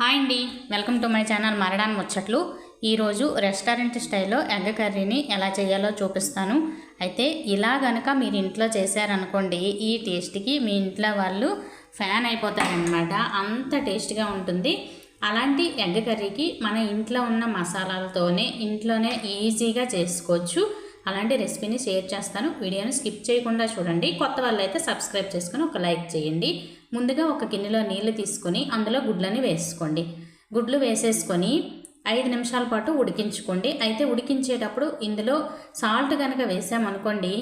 Hi అండి. Welcome to my channel Maradan ముచ్చట్లు. ఈరోజు రెస్టారెంట్ స్టైల్లో ఎగ్ కర్రీని ఎలా చేయాలో చూపిస్తాను. అయితే ఇలా గనక మీరు ఇంట్లో చేశారనుకోండి ఈ టేస్ట్కి మీ ఇంట్లో వాళ్ళు ఫ్యాన్ అయిపోతారనమాట అంత టేస్ట్గా ఉంటుంది. అలాంటి ఎగ్ కర్రీకి మన ఇంట్లో ఉన్న మసాలాలతోనే ఇంట్లోనే ఈజీగా చేసుకోవచ్చు. అలాంటి రెసిపీని షేర్ చేస్తాను. వీడియోని స్కిప్ చేయకుండా చూడండి. కొత్త వాళ్ళు అయితే సబ్స్క్రైబ్ చేసుకొని ఒక లైక్ చేయండి. ముందుగా ఒక గిన్నెలో నీళ్ళు తీసుకొని అందులో గుడ్లని వేసుకోండి. గుడ్లు వేసేసుకొని ఐదు నిమిషాల పాటు ఉడికించుకోండి. అయితే ఉడికించేటప్పుడు ఇందులో సాల్ట్ కనుక వేసామనుకోండి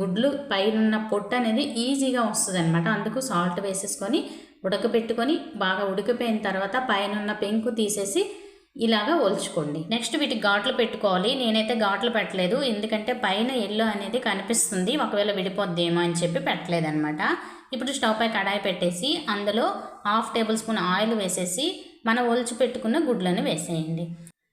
గుడ్లు పైనున్న పొట్టు అనేది ఈజీగా వస్తుంది అనమాట అందుకు సాల్ట్ వేసేసుకొని ఉడకబెట్టుకొని బాగా ఉడికిపోయిన తర్వాత పైన పెంకు తీసేసి ఇలాగా ఒల్చుకోండి. నెక్స్ట్ వీటికి ఘాట్లు పెట్టుకోవాలి. నేనైతే ఘాట్లు పెట్టలేదు. ఎందుకంటే పైన ఎల్లో అనేది కనిపిస్తుంది. ఒకవేళ విడిపోద్దేమో అని చెప్పి పెట్టలేదనమాట ఇప్పుడు స్టవ్ పై కడాయి పెట్టేసి అందులో హాఫ్ టేబుల్ స్పూన్ ఆయిల్ వేసేసి మనం ఒలిచి పెట్టుకున్న గుడ్లను వేసేయండి.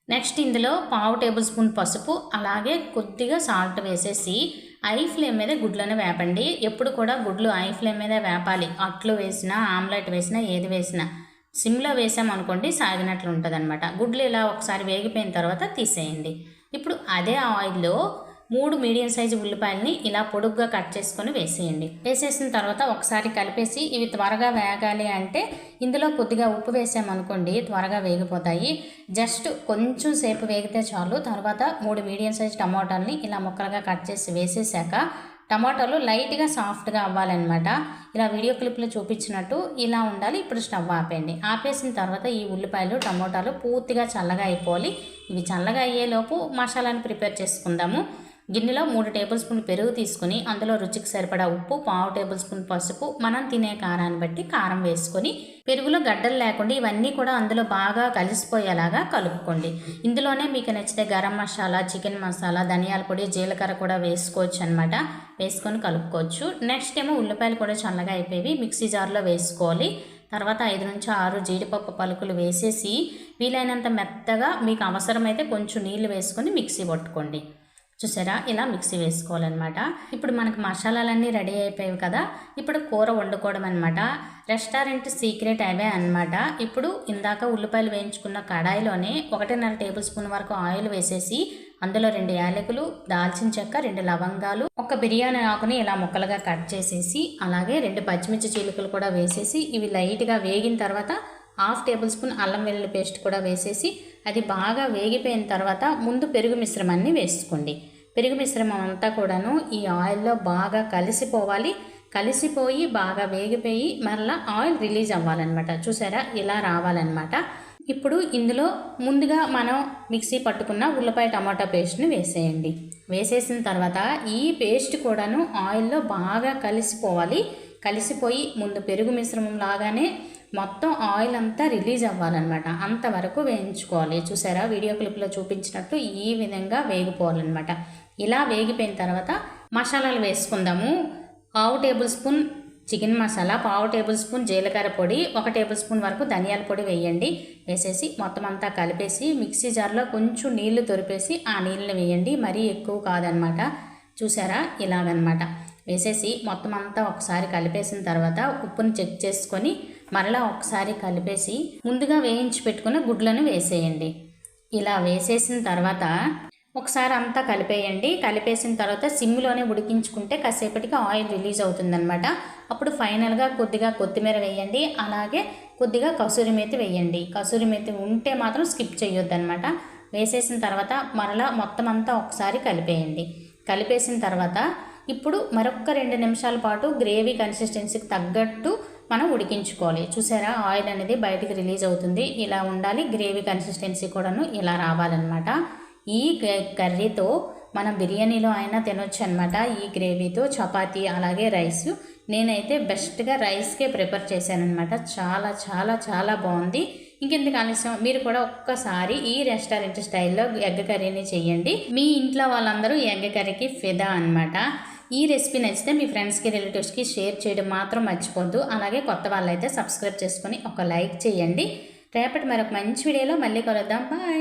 నెక్స్ట్ ఇందులో పావు టేబుల్ స్పూన్ పసుపు అలాగే కొద్దిగా సాల్ట్ వేసేసి ఐ ఫ్లేమ్ మీద గుడ్లను వేపండి. ఎప్పుడు కూడా గుడ్లు ఐ ఫ్లేమ్ మీద వేపాలి. అట్లు వేసినా ఆమ్లెట్ వేసినా ఏది వేసినా. సిమ్లో వేసామనుకోండి సాగినట్లు ఉంటుంది అనమాట గుడ్లు ఇలా ఒకసారి వేగిపోయిన తర్వాత తీసేయండి. ఇప్పుడు అదే ఆయిల్లో మూడు మీడియం సైజు ఉల్లిపాయలని ఇలా పొడుగ్గా కట్ చేసుకొని వేసేయండి. వేసేసిన తర్వాత ఒకసారి కలిపేసి ఇవి త్వరగా వేగాలి అంటే ఇందులో కొద్దిగా ఉప్పు వేసామనుకోండి త్వరగా వేగిపోతాయి. జస్ట్ కొంచెం సేపు వేగితే చాలు. తర్వాత మూడు మీడియం సైజు టమాటాలని ఇలా ముక్కలుగా కట్ చేసి వేసేసాక టమాటాలు లైట్గా సాఫ్ట్గా అవ్వాలన్నమాట. ఇలా వీడియో క్లిప్లో చూపించినట్టు ఇలా ఉండాలి. ఇప్పుడు స్టవ్ ఆపేయండి. ఆపేసిన తర్వాత ఈ ఉల్లిపాయలు టమోటాలు పూర్తిగా చల్లగా అయిపోవాలి. ఇవి చల్లగా అయ్యేలోపు మసాలాని ప్రిపేర్ చేసుకుందాము. గిన్నెలో మూడు టేబుల్ స్పూన్ పెరుగు తీసుకుని అందులో రుచికి సరిపడా ఉప్పు పావు టేబుల్ స్పూన్ పసుపు మనం తినే కారాన్ని బట్టి కారం వేసుకొని పెరుగులో గడ్డలు లేకుండా ఇవన్నీ కూడా అందులో బాగా కలిసిపోయేలాగా కలుపుకోండి. ఇందులోనే మీకు నచ్చితే గరం మసాలా చికెన్ మసాలా ధనియాల పొడి జీలకర్ర కూడా వేసుకోవచ్చు అనమాట వేసుకొని కలుపుకోవచ్చు. నెక్స్ట్ ఏమో ఉల్లిపాయలు కూడా చల్లగా అయిపోయి మిక్సీ జార్లో వేసుకోవాలి. తర్వాత ఐదు నుంచి ఆరు జీడిపప్పు పలుకులు వేసేసి వీలైనంత మెత్తగా మీకు అవసరమైతే కొంచెం నీళ్ళు వేసుకొని మిక్సీ పట్టుకోండి. చూసారా? ఇలా మిక్సీ వేసుకోవాలన్నమాట. ఇప్పుడు మనకు మసాలాలన్నీ రెడీ అయిపోయాయి కదా. ఇప్పుడు కూర వండుకోవడం అనమాట రెస్టారెంట్ సీక్రెట్ అవే అనమాట ఇప్పుడు ఇందాక ఉల్లిపాయలు వేయించుకున్న కడాయిలోనే ఒకటిన్నర టేబుల్ స్పూన్ వరకు ఆయిల్ వేసేసి అందులో రెండు యాలకులు దాల్చిన చెక్క రెండు లవంగాలు ఒక బిర్యానీ ఆకుని ఇలా ముక్కలుగా కట్ చేసేసి అలాగే రెండు పచ్చిమిర్చి చీలికలు కూడా వేసేసి ఇవి లైట్గా వేగిన తర్వాత హాఫ్ టేబుల్ స్పూన్ అల్లం వెల్లుల్లి పేస్ట్ కూడా వేసేసి అది బాగా వేగిపోయిన తర్వాత ముందు పెరుగు మిశ్రమాన్ని వేసుకోండి. పెరుగు మిశ్రమం అంతా కూడాను ఈ ఆయిల్లో బాగా కలిసిపోవాలి. కలిసిపోయి బాగా వేగిపోయి మరలా ఆయిల్ రిలీజ్ అవ్వాలన్నమాట. చూసారా? ఇలా రావాలన్నమాట. ఇప్పుడు ఇందులో ముందుగా మనం మిక్సీ పట్టుకున్న ఉల్లిపాయ టమాటా పేస్ట్ని వేసేయండి. వేసేసిన తర్వాత ఈ పేస్ట్ కూడాను ఆయిల్లో బాగా కలిసిపోవాలి. కలిసిపోయి ముందు పెరుగు మిశ్రమం లాగానే మొత్తం ఆయిల్ అంతా రిలీజ్ అవ్వాలన్నమాట. అంతవరకు వేయించుకోవాలి. చూసారా? వీడియో క్లిప్లో చూపించినట్టు ఈ విధంగా వేగిపోవాలన్నమాట. ఇలా వేగిపోయిన తర్వాత మసాలాలు వేసుకుందాము. పావు టేబుల్ స్పూన్ చికెన్ మసాలా పావు టేబుల్ స్పూన్ జీలకర్ర పొడి ఒక టేబుల్ స్పూన్ వరకు ధనియాల పొడి వేయండి. వేసేసి మొత్తం అంతా కలిపేసి మిక్సీ జార్లో కొంచెం నీళ్ళు తొరిపేసి ఆ నీళ్ళని వేయండి. మరీ ఎక్కువ కాదనమాట చూసారా? ఇలాగనమాట వేసేసి మొత్తం అంతా ఒకసారి కలిపేసిన తర్వాత ఉప్పుని చెక్ చేసుకొని మరలా ఒకసారి కలిపేసి ముందుగా వేయించి పెట్టుకున్న గుడ్లను వేసేయండి. ఇలా వేసేసిన తర్వాత ఒకసారి అంతా కలిపేయండి. కలిపేసిన తర్వాత సిమ్లోనే ఉడికించుకుంటే కాసేపటికి ఆయిల్ రిలీజ్ అవుతుందన్నమాట. అప్పుడు ఫైనల్గా కొద్దిగా కొత్తిమీర వేయండి. అలాగే కొద్దిగా కసూరి మేతి వేయండి. కసూరి మేతి ఉంటే మాత్రం స్కిప్ చేయొద్దన్నమాట. వేసేసిన తర్వాత మరలా మొత్తం అంతా ఒకసారి కలిపేయండి. కలిపేసిన తర్వాత ఇప్పుడు మరొక రెండు నిమిషాల పాటు గ్రేవీ కన్సిస్టెన్సీకి తగ్గట్టు మనం ఉడికించుకోవాలి. చూసారా? ఆయిల్ అనేది బయటికి రిలీజ్ అవుతుంది. ఇలా ఉండాలి. గ్రేవీ కన్సిస్టెన్సీ కూడాను ఇలా రావాలన్నమాట. ఈ కర్రీతో మనం బిర్యానీలో అయినా తినొచ్చు అనమాట ఈ గ్రేవీతో చపాతీ అలాగే రైస్. నేనైతే బెస్ట్గా రైస్కే ప్రిపేర్ చేశానమాట చాలా చాలా చాలా బాగుంది. ఇంకెందుకు ఆలస్యం? మీరు కూడా ఒక్కసారి ఈ రెస్టారెంట్ స్టైల్లో ఎగ్ కర్రీని చేయండి మీ ఇంట్లో వాళ్ళందరూ ఎగ్ కర్రీకి ఫిదా అనమాట ఈ రెసిపీ నచ్చితే మీ ఫ్రెండ్స్కి రిలేటివ్స్కి షేర్ చేయడం మాత్రం మర్చిపోద్దు అలాగే కొత్త వాళ్ళైతే సబ్స్క్రైబ్ చేసుకొని ఒక లైక్ చేయండి. రేపటి మరొక మంచి వీడియోలో మళ్ళీ కలుద్దాం. బాయ్!